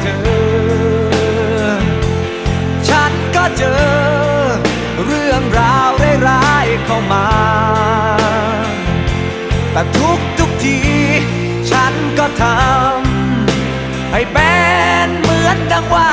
เธอ ฉันก็เจอ เรื่องราวร้ายๆเข้ามา แต่ทุกทุกๆที ฉันก็ทำให้เป็นเหมือนดังว่า